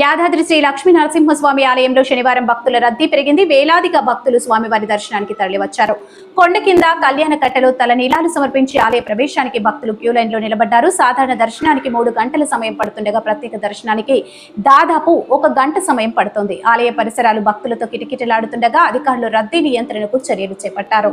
యాదాద్రి శ్రీ లక్ష్మీ నరసింహస్వామి ఆలయంలో శనివారం భక్తుల రద్దీ పెరిగింది వేలాదిగా భక్తులు స్వామివారి దర్శనానికి తరలివచ్చారు కొండ కింద కళ్యాణ కట్టలో తల నీలాలు సమర్పించి ఆలయ ప్రవేశానికి భక్తులు క్యూ లైన్లో నిలబడ్డారు సాధారణ దర్శనానికి మూడు గంటల సమయం పడుతుండగా ప్రత్యేక దర్శనానికి దాదాపు ఒక గంట సమయం పడుతుంది ఆలయ పరిసరాలు భక్తులతో కిటకిటలాడుతుండగా అధికారులు రద్దీ నియంత్రణకు చర్యలు చేపట్టారు